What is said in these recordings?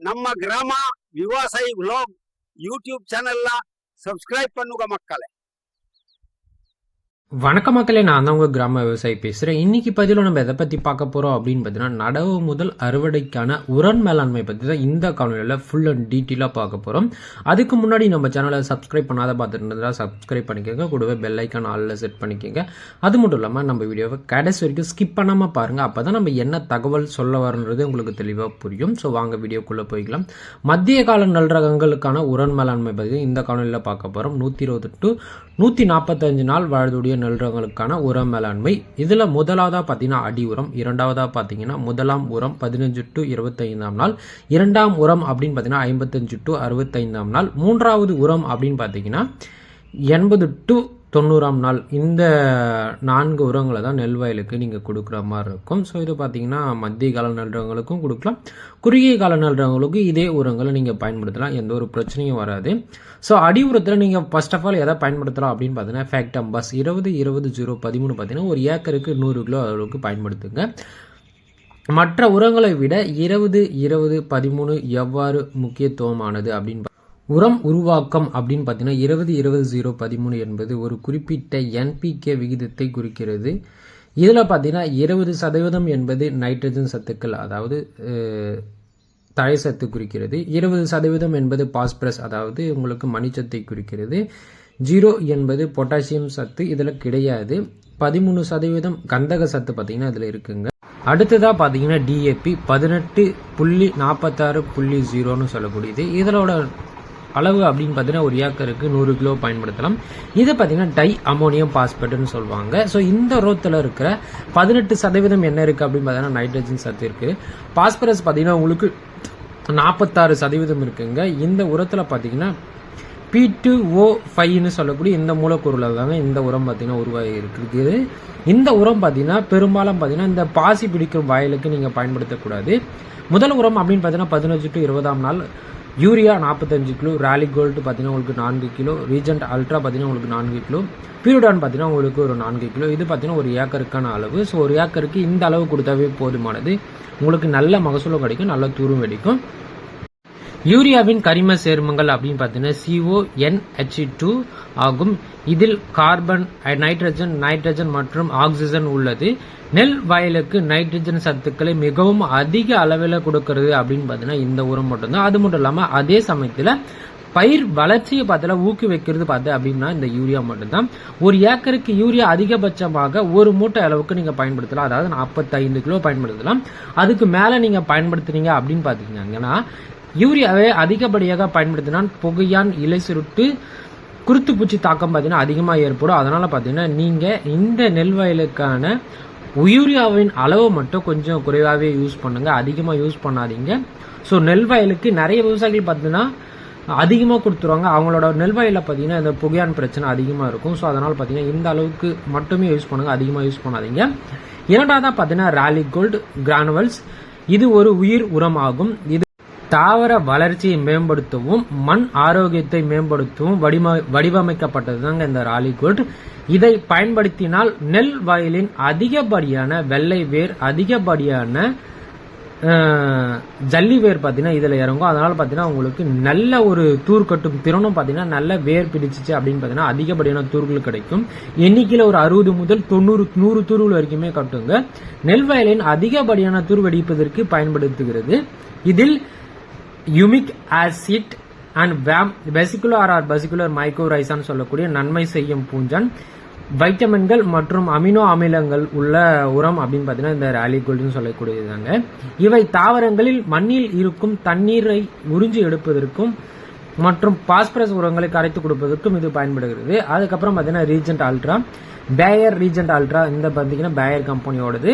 ನಮ್ಮ ಗ್ರಾಮ ವಿವಾಸಾಯಿ vlog YouTube ಚಾನೆಲ್ನ ಸಬ್ಸ್ಕ್ರೈಬ್ பண்ணுங்க மக்களே வணக்க மக்களே நான் தான் உங்கள் கிராம விவசாயி பேசுகிறேன் இன்னைக்கு பதிலும் நம்ம எதை பற்றி பார்க்க போகிறோம் அப்படின்னு பார்த்தீங்கன்னா நடவு முதல் அறுவடைக்கான உரன் மேலாண்மை பற்றி தான் இந்த காணொலியில் ஃபுல் அண்ட் டீட்டெயிலாக பார்க்க போகிறோம் அதுக்கு முன்னாடி நம்ம சேனலை சப்ஸ்கிரைப் பண்ணாத பார்த்துட்டு சப்ஸ்கிரைப் பண்ணிக்கோங்க. கூடவே பெல் ஐக்கான் ஆளில் செட் பண்ணிக்கோங்க. அது மட்டும் இல்லாமல் நம்ம வீடியோவை கடைசி வரைக்கும் ஸ்கிப் பண்ணாமல் பாருங்கள் அப்போ தான் நம்ம என்ன தகவல் சொல்ல வரன்றது உங்களுக்கு தெளிவாக புரியும். ஸோ வாங்க வீடியோக்குள்ளே போய்க்கலாம். மத்திய கால நல் ரகங்களுக்கான உரன் மேலாண்மை பற்றி இந்த காணொலியில் பார்க்க போகிறோம் நூற்றி இருபது டு நூற்றி நாற்பத்தஞ்சு நாள் வாழ்வுடைய நெல் உரம் உர மேலாண்மை. இதில் முதலாவதாக பார்த்தீங்கன்னா அடி உரம் இரண்டாவதாக பார்த்தீங்கன்னா முதலாம் உரம் பதினஞ்சு டு இருபத்தைந்தாம் நாள். இரண்டாம் உரம் அப்படின்னு பார்த்தீங்கன்னா ஐம்பத்தஞ்சு டு அறுபத்தைந்தாம் நாள். மூன்றாவது உரம் அப்படின்னு பார்த்தீங்கன்னா எண்பது டு தொண்ணூறாம் நாள் இந்த நான்கு உரங்களை தான் நெல் வயலுக்கு நீங்கள் கொடுக்குற மாதிரி இருக்கும். ஸோ இது பார்த்தீங்கன்னா மத்திய கால நல்றவங்களுக்கும் கொடுக்கலாம். குறுகிய கால நல்றவங்களுக்கும் இதே உரங்களை நீங்கள் பயன்படுத்தலாம். எந்த ஒரு பிரச்சனையும் வராது. ஸோ அடி உரத்தில் நீங்கள் ஃபர்ஸ்ட் ஆஃப் ஆல் எதை பயன்படுத்தலாம் அப்படின்னு பார்த்தீங்கன்னா ஃபேக்டம் பஸ் இருபது இருபது ஜீரோ பதிமூணு பார்த்தீங்கன்னா ஒரு ஏக்கருக்கு நூறு கிலோ அளவுக்கு பயன்படுத்துங்க. மற்ற உரங்களை விட இருபது இருபது பதிமூணு எவ்வாறு முக்கியத்துவமானது அப்படின்னு உரம் உருவாக்கம் அப்படின்னு பார்த்தீங்கன்னா இருபது இருபது ஜீரோ பதிமூணு என்பது ஒரு குறிப்பிட்ட என்பிகே விகிதத்தை குறிக்கிறது. இதில் பார்த்தீங்கன்னா இருபது சதவீதம் என்பது நைட்ரஜன் சத்துக்கள் அதாவது அஹ், தழை சத்து குறிக்கிறது. இருபது சதவீதம் என்பது பாஸ்பரஸ் அதாவது உங்களுக்கு மணிச்சத்தை குறிக்கிறது. ஜீரோ என்பது பொட்டாசியம் சத்து இதில் கிடையாது. பதிமூணு சதவீதம் கந்தக சத்து பார்த்தீங்கன்னா இதில் இருக்குங்க. அடுத்ததாக பார்த்தீங்கன்னா டிஏபி பதினெட்டு புள்ளி நாற்பத்தாறு புள்ளி ஜீரோன்னு சொல்லக்கூடியது. இதனோட அளவு அப்படின்னு பார்த்தீங்கன்னா ஒரு ஏக்கருக்கு நூறு கிலோ பயன்படுத்தலாம். இதை பார்த்தீங்கன்னா டை அமோனியம் பாஸ்பேட்டுன்னு சொல்லுவாங்க. ஸோ இந்த ரோத்தில் இருக்கிற பதினெட்டு சதவீதம் என்ன இருக்குது அப்படின்னு பார்த்தீங்கன்னா நைட்ரஜன் சத்து இருக்குது பாஸ்பரஸ் பார்த்தீங்கன்னா உங்களுக்கு நாற்பத்தாறு சதவீதம் இருக்குங்க. இந்த உரத்தில் பார்த்தீங்கன்னா பி டு ஓ ஃபைவ்னு சொல்லக்கூடிய இந்த மூலக்கூறுல தாங்க இந்த உரம் பார்த்தீங்கன்னா உருவாகி இருக்குது இந்த உரம் பார்த்தீங்கன்னா பெரும்பாலும் பார்த்தீங்கன்னா இந்த பாசி பிடிக்கும் வயலுக்கு நீங்கள் பயன்படுத்தக்கூடாது. முதல் உரம் அப்படின்னு பார்த்தீங்கன்னா பதினஞ்சு டு இருபதாம் நாள். யூரியா நாற்பத்தஞ்சு கிலோ ராலி கோல்டு பார்த்தீங்கன்னா உங்களுக்கு நான்கு கிலோ ரீஜென்ட் அல்ட்ரா பார்த்தீங்கன்னா உங்களுக்கு நான்கு கிலோ பீரிடான் பார்த்தீங்கன்னா உங்களுக்கு ஒரு நான்கு கிலோ. இது பார்த்தீங்கன்னா ஒரு ஏக்கருக்கான அளவு. ஸோ ஒரு ஏக்கருக்கு இந்த அளவு கொடுத்தாவே போதுமானது. உங்களுக்கு நல்ல மகசூலும் கிடைக்கும் நல்ல தூரும் வெடிக்கும் யூரியாவின் கரிம சேர்மங்கள் அப்படின்னு பார்த்தீங்கன்னா C O N H two ஆகும். இதில் கார்பன் நைட்ரஜன் நைட்ரஜன் மற்றும் ஆக்சிஜன் உள்ளது. நெல் வயலுக்கு நைட்ரஜன் சத்துக்களை மிகவும் அதிக அளவில் கொடுக்கறது அப்படின்னு பார்த்தீங்கன்னா இந்த உரம் மட்டும்தான். அது மட்டும் இல்லாமல் அதே சமயத்தில் பயிர் வளர்ச்சியை பார்த்தல ஊக்குவிக்கிறது பார்த்து அப்படின்னா இந்த யூரியா மட்டும்தான். ஒரு ஏக்கருக்கு யூரியா அதிகபட்சமாக ஒரு மூட்டை அளவுக்கு நீங்கள் பயன்படுத்தலாம். அதாவது நாற்பத்தைந்து கிலோ பயன்படுத்தலாம். அதுக்கு மேலே நீங்கள் பயன்படுத்துறீங்க அப்படின்னு பார்த்தீங்கன்னா யூரியாவை அதிகப்படியாக பயன்படுத்தினால் புகையான் இலை சுருட்டு குருத்து பூச்சி தாக்கம் பார்த்தீங்கன்னா அதிகமாக ஏற்படும். அதனால் பார்த்தீங்கன்னா நீங்கள் இந்த நெல் வயலுக்கான யூரியாவின் அளவு மட்டும் கொஞ்சம் குறைவாகவே யூஸ் பண்ணுங்க. அதிகமாக யூஸ் பண்ணாதீங்க. ஸோ நெல் வயலுக்கு நிறைய விவசாயிகள் பார்த்தீங்கன்னா அதிகமாக கொடுத்துருவாங்க. அவங்களோட நெல் வயலில் பார்த்தீங்கன்னா இந்த புகையான் பிரச்சனை அதிகமாக இருக்கும். ஸோ அதனால் பார்த்தீங்கன்னா இந்த அளவுக்கு மட்டுமே யூஸ் பண்ணுங்க. அதிகமாக யூஸ் பண்ணாதீங்க. இரண்டாவதாக பார்த்தீங்கன்னா ராலி கோல்டு கிரானுவல்ஸ் இது ஒரு உயிர் உரம் ஆகும் இது தாவர வளர்ச்சியை மேம்படுத்தவும் மண் ஆரோக்கியத்தை மேம்படுத்தவும் வடிவ வடிவமைக்கப்பட்டது தாங்க இந்த ராலிகுட். இதை பயன்படுத்தினால் நெல் வயலின் அதிகப்படியான வெள்ளை வேர் அதிகப்படியான ஜல்லி வேர் பார்த்தீங்கன்னா இதில் இறங்கும். அதனால பார்த்தீங்கன்னா உங்களுக்கு நல்ல ஒரு தூர் கட்டும் திறனும் பார்த்தீங்கன்னா நல்ல வேர் பிடிச்சிச்சு அப்படின்னு பார்த்தீங்கன்னா அதிகப்படியான தூர்கள் கிடைக்கும். எண்ணிக்கையில் ஒரு அறுபது முதல் தொண்ணூறு நூறு தூர்கள் வரைக்குமே கட்டுங்க. நெல் வயலின் அதிகப்படியான தூர் வெடிப்பதற்கு பயன்படுத்துகிறது. இதில் humic acid and VAM vesicular or vesicular மைக்ரோரைசான்னு சொல்லக்கூடிய நன்மை செய்யும் பூஞ்சன். வைட்டமின்கள் மற்றும் அமினோ அமிலங்கள் உள்ள உரம் அப்படின்னு பார்த்தீங்கன்னா இந்த ரேலி கோல்டுன்னு சொல்லக்கூடியதாங்க இவை தாவரங்களில் மண்ணில் இருக்கும் தண்ணீரை உறிஞ்சி எடுப்பதற்கும் மற்றும் பாஸ்பரஸ் உரங்களை கரைத்து கொடுப்பதற்கும் இது பயன்படுகிறது. அதுக்கப்புறம் பார்த்தீங்கன்னா Regent Ultra Bayer Regent Ultra இந்த பார்த்தீங்கன்னா பேயர் கம்பெனியோடது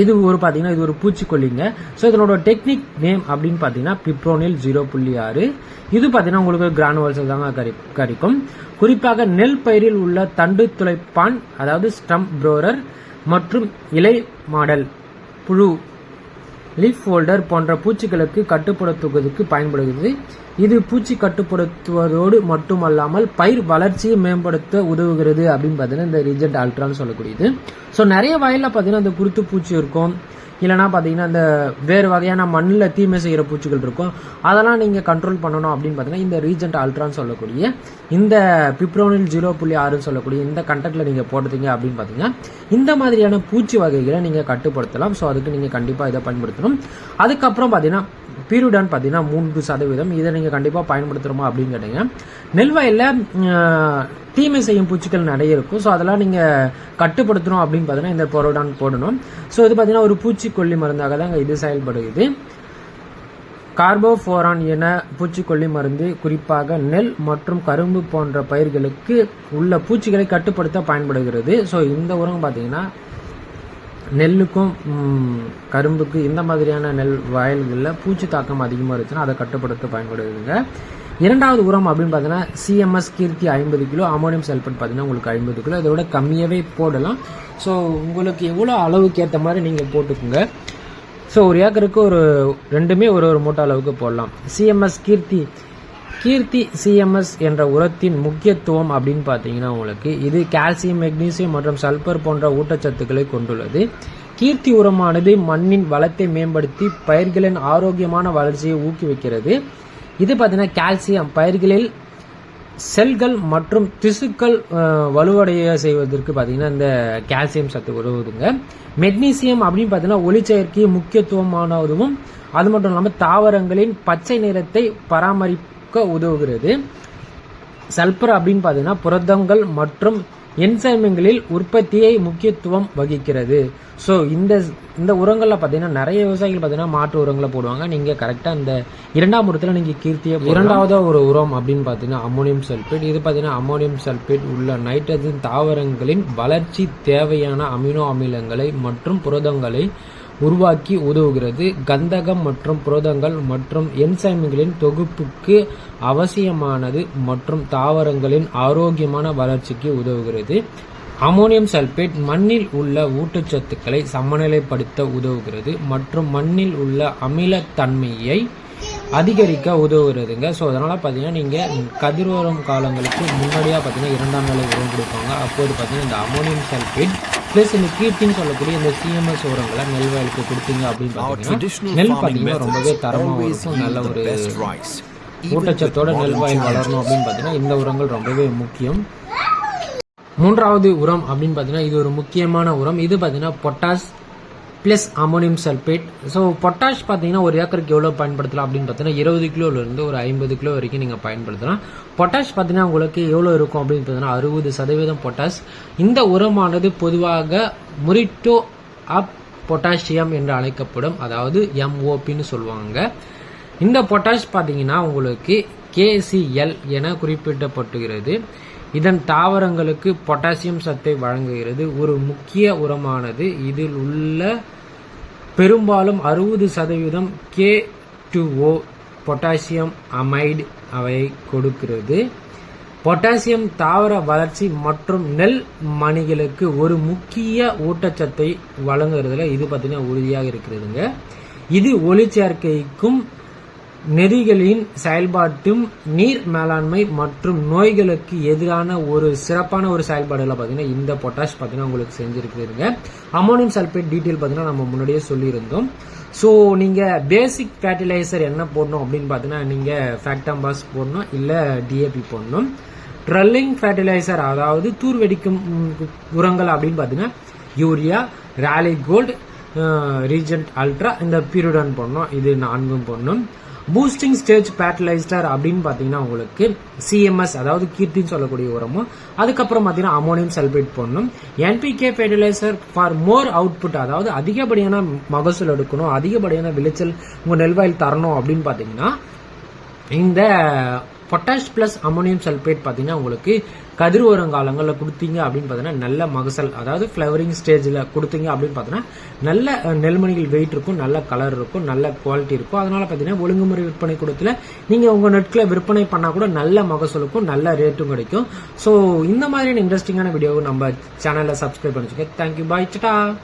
இது ஒரு பார்த்தீங்கன்னா இது ஒரு பூச்சிக்கொல்லிங்க. ஸோ இதனோட டெக்னிக் நேம் அப்படின்னு பார்த்தீங்கன்னா பிப்ரோனில் ஜீரோ புள்ளி ஆறு. இது பார்த்தீங்கன்னா உங்களுக்கு கிரானுவல்ஸ் தாங்க கரி கரிக்கும் குறிப்பாக நெல் பயிரில் உள்ள தண்டு துளைப்பான் அதாவது ஸ்டம் ப்ரோரர் மற்றும் இலை மாடல் புழு லீஃப் ஃபோல்டர் போன்ற பூச்சிகளுக்கு கட்டுப்படுத்துவதற்கு பயன்படுகிறது. இது பூச்சி கட்டுப்படுத்துவதோடு மட்டுமல்லாமல் பயிர் வளர்ச்சியை மேம்படுத்த உதவுகிறது அப்படின்னு பார்த்தீங்கன்னா இந்த ரிஜெண்ட் அல்ட்ரான்னு சொல்லக்கூடியது. ஸோ நிறைய வயலில் பார்த்தீங்கன்னா இந்த குருத்து பூச்சி இருக்கும். இல்லைனா பார்த்தீங்கன்னா இந்த வேறு வகையான மண்ணில் தீமை செய்கிற பூச்சிகள் இருக்கும். அதெல்லாம் நீங்கள் கண்ட்ரோல் பண்ணணும் அப்படின்னு பார்த்தீங்கன்னா இந்த ரீஜெண்ட் அல்ட்ரான்னு சொல்லக்கூடிய இந்த பிப்ரோனில் ஜீரோ புள்ளி ஆறுன்னு சொல்லக்கூடிய இந்த கண்டெக்ட்டில் நீங்கள் போட்டுட்டீங்க அப்படின்னு பார்த்தீங்கன்னா இந்த மாதிரியான பூச்சி வகைகளை நீங்கள் கட்டுப்படுத்தலாம். ஸோ அதுக்கு நீங்கள் கண்டிப்பாக இதை பயன்படுத்தணும். அதுக்கப்புறம் பார்த்தீங்கன்னா பீரியடான்னு பார்த்தீங்கன்னா மூன்று சதவீதம். இதை நீங்கள் கண்டிப்பாக பயன்படுத்துகிறோமா அப்படின்னு கேட்டீங்க. நெல் வயலில் தீமை செய்யும் பூச்சிகள் நிறைய இருக்கும். ஸோ அதெல்லாம் நீங்கள் கட்டுப்படுத்தணும் அப்படின்னு பார்த்தீங்கன்னா இந்த பொரோடான் போடணும். ஸோ இது பார்த்தீங்கன்னா ஒரு பூச்சிக்கொல்லி மருந்தாக தான் இது செயல்படுகிறது. கார்போஃபோரான் என பூச்சிக்கொல்லி மருந்து குறிப்பாக நெல் மற்றும் கரும்பு போன்ற பயிர்களுக்கு உள்ள பூச்சிகளை கட்டுப்படுத்த பயன்படுகிறது. ஸோ இந்த உரம் பார்த்தீங்கன்னா நெல்லுக்கும் கரும்புக்கு இந்த மாதிரியான நெல் வயல்களில் பூச்சி தாக்கம் அதிகமாக இருந்துச்சுன்னா அதை கட்டுப்படுத்த பயன்படுதுங்க. இரண்டாவது உரம் அப்படின்னு பார்த்தீங்கன்னா சிஎம்எஸ் கீர்த்தி ஐம்பது கிலோ அமோனியம் சல்பேட் பார்த்தீங்கன்னா உங்களுக்கு ஐம்பது கிலோ. இதோட விட கம்மியாகவே போடலாம். ஸோ உங்களுக்கு எவ்வளோ அளவுக்கு ஏற்ற மாதிரி நீங்கள் போட்டுக்கோங்க. ஸோ ஒரு ஏக்கருக்கு ஒரு ரெண்டுமே ஒரு ஒரு மூட்டை அளவுக்கு போடலாம். சிஎம்எஸ் கீர்த்தி கீர்த்தி சிஎம்எஸ் என்ற உரத்தின் முக்கியத்துவம் அப்படின்னு பார்த்தீங்கன்னா உங்களுக்கு இது கால்சியம் மெக்னீசியம் மற்றும் சல்பர் போன்ற ஊட்டச்சத்துக்களை கொண்டுள்ளது. கீர்த்தி உரமானது மண்ணின் வளத்தை மேம்படுத்தி பயிர்களின் ஆரோக்கியமான வளர்ச்சியை ஊக்குவிக்கிறது. இது பார்த்தீங்கன்னா கால்சியம் பயிர்களில் செல்கள் மற்றும் திசுக்கள் வலுவடைய செய்வதற்கு பார்த்தீங்கன்னா இந்த கால்சியம் சத்து உதவுதுங்க. மெக்னீசியம் அப்படின்னு பார்த்தீங்கன்னா ஒளிச்சேர்க்கை முக்கியத்துவமானதும் அது மட்டும் இல்லாமல் தாவரங்களின் பச்சை நிறத்தை பராமரிக்க உதவுகிறது. சல்பர் அப்படின்னு பார்த்தீங்கன்னா புரதங்கள் மற்றும் என்சைம்களில் உற்பத்தியை முக்கியத்துவம் வகிக்கிறது. ஸோ இந்த இந்த உரங்களில் பார்த்தீங்கன்னா நிறைய விவசாயிகள் பார்த்தீங்கன்னா மாற்று உரங்களை போடுவாங்க. நீங்கள் கரெக்டாக இந்த இரண்டாம் உரத்தில் நீங்கள் கீர்த்தியை இரண்டாவது ஒரு உரம் அப்படின்னு பார்த்தீங்கன்னா அம்மோனியம் சல்பேட் இது பார்த்தீங்கன்னா அம்மோனியம் சல்பேட் உள்ள நைட்ரஜன் தாவரங்களின் வளர்ச்சி தேவையான அமினோ அமிலங்களை மற்றும் புரதங்களை உருவாக்கி உதவுகிறது. கந்தகம் மற்றும் புரதங்கள் மற்றும் என்சைம்களின் தொகுப்புக்கு அவசியமானது மற்றும் தாவரங்களின் ஆரோக்கியமான வளர்ச்சிக்கு உதவுகிறது. அமோனியம் சல்பேட் மண்ணில் உள்ள ஊட்டச்சத்துக்களை சமநிலைப்படுத்த உதவுகிறது மற்றும் மண்ணில் உள்ள அமிலத்தன்மையை அதிகரிக்க உதவுகிறதுங்க. ஸோ அதனால் பார்த்தீங்கன்னா நீங்கள் கதிர்வரும் காலங்களுக்கு முன்னாடியாக பார்த்தீங்கன்னா இரண்டாம் நிலை உரம் கொடுப்பாங்க. அப்போது பார்த்தீங்கன்னா இந்த அமோனியம் சல்பேட் ப்ளஸ் இந்த கீர்த்தின்னு சொல்லக்கூடிய இந்த சிஎம்எஸ் உரங்களை நெல் வயலுக்கு கொடுத்தீங்க அப்படின்னு பார்த்தீங்கன்னா நெல் பார்த்தீங்கன்னா ரொம்பவே தரமாக இருக்கும் நல்ல ஒரு ஊட்டச்சத்தோட நெல் வயல் வளரணும். அப்படின்னு பார்த்தீங்கன்னா இந்த உரங்கள் ரொம்பவே முக்கியம் மூன்றாவது உரம் அப்படின்னு பார்த்தீங்கன்னா இது ஒரு முக்கியமான உரம் இது பார்த்தீங்கன்னா potash plus ammonium sulphate so potash பார்த்தீங்கன்னா ஒரு ஏக்கருக்கு எவ்வளோ பயன்படுத்தலாம் அப்படின்னு பார்த்தீங்கன்னா இருபது கிலோலேருந்து ஒரு ஐம்பது கிலோ வரைக்கும் நீங்கள் பயன்படுத்தலாம். பொட்டாஷ் பார்த்தீங்கன்னா உங்களுக்கு எவ்வளோ இருக்கும் அப்படின்னு பார்த்தீங்கன்னா அறுபது சதவீதம் பொட்டாஷ் இந்த உரமானது பொதுவாக முரிட்டோ அப் பொட்டாசியம் என்று அழைக்கப்படும் அதாவது எம்ஓபின்னு சொல்லுவாங்க. இந்த பொட்டாஷ் பார்த்தீங்கன்னா உங்களுக்கு கேசிஎல் என குறிப்பிடப்பட்டுகிறது. இதன் தாவரங்களுக்கு பொட்டாசியம் சத்தை வழங்குகிறது. ஒரு முக்கிய உரமானது இதில் உள்ள பெரும்பாலும் அறுபது சதவீதம் கே டூஓ பொட்டாசியம் அமைடு அவை கொடுக்கிறது. பொட்டாசியம் தாவர வளர்ச்சி மற்றும் நெல் மணிகளுக்கு ஒரு முக்கிய ஊட்டச்சத்தை வழங்குறதுல இது பார்த்தீங்கன்னா உறுதியாக இருக்கிறதுங்க. இது ஒளிச்சேர்க்கைக்கும் நெறிகளின் செயல்பாட்டும் நீர் மேலாண்மை மற்றும் நோய்களுக்கு எதிரான ஒரு சிறப்பான ஒரு செயல்பாடுகளை பார்த்தீங்கன்னா இந்த பொட்டாஷ் பார்த்தீங்கன்னா உங்களுக்கு செஞ்சிருக்கிறதுங்க. அமோனியம் சல்பேட் டீட்டெயில் பார்த்தீங்கன்னா நம்ம முன்னாடியே சொல்லியிருந்தோம். ஸோ நீங்கள் பேசிக் ஃபேர்டிலைசர் என்ன போடணும் அப்படின்னு பார்த்தீங்கன்னா நீங்கள் ஃபேக்டாம்பாஸ் போடணும் இல்லை டிஏபி போடணும். ட்ரல்லிங் ஃபேர்டிலைசர் அதாவது தூர் வெடிக்கும் உரங்கள் அப்படின்னு பார்த்தீங்கன்னா urea Rallis gold Regent ultra இந்த பீரியடன் போடணும் இது நான்கும் போடணும். பூஸ்டிங் ஸ்டேஜ் பேட்டலைஸ்டர் அப்படின்னு பார்த்தீங்கன்னா உங்களுக்கு சிஎம்எஸ் அதாவது கீர்த்தின்னு சொல்லக்கூடிய உரமும் அதுக்கப்புறம் பார்த்தீங்கன்னா அமோனியம் சல்பேட் போடணும். NPK fertiliser for more output அதாவது அதிகப்படியான மகசூல் எடுக்கணும் அதிகப்படியான விளைச்சல் உங்கள் நெல்வாயில் தரணும் அப்படின்னு பார்த்தீங்கன்னா இந்த பொட்டாஷ் ப்ளஸ் அமோனியம் சல்பேட் பார்த்தீங்கன்னா உங்களுக்கு கதிர் வரும் காலங்களில் கொடுத்தீங்க அப்படின்னு பார்த்தீங்கன்னா நல்ல மகசல் அதாவது ஃப்ளவரிங் ஸ்டேஜில் கொடுத்தீங்க அப்படின்னு பார்த்தீங்கன்னா நல்ல நெல்மணிகள் வெயிட் இருக்கும் நல்ல கலர் இருக்கும் நல்ல குவாலிட்டி இருக்கும். அதனால் பார்த்தீங்கன்னா ஒழுங்குமுறை விற்பனை கூடத்தில் நீங்கள் உங்கள் நெட்கில் விற்பனை பண்ணால் கூட நல்ல மகசூலுக்கும் நல்ல ரேட்டும் கிடைக்கும். ஸோ இந்த மாதிரியான இன்ட்ரெஸ்டிங்கான வீடியோவை நம்ம சேனலில் சப்ஸ்கிரைப் பண்ணிச்சுக்கோங்க தேங்க்யூ பாய் டா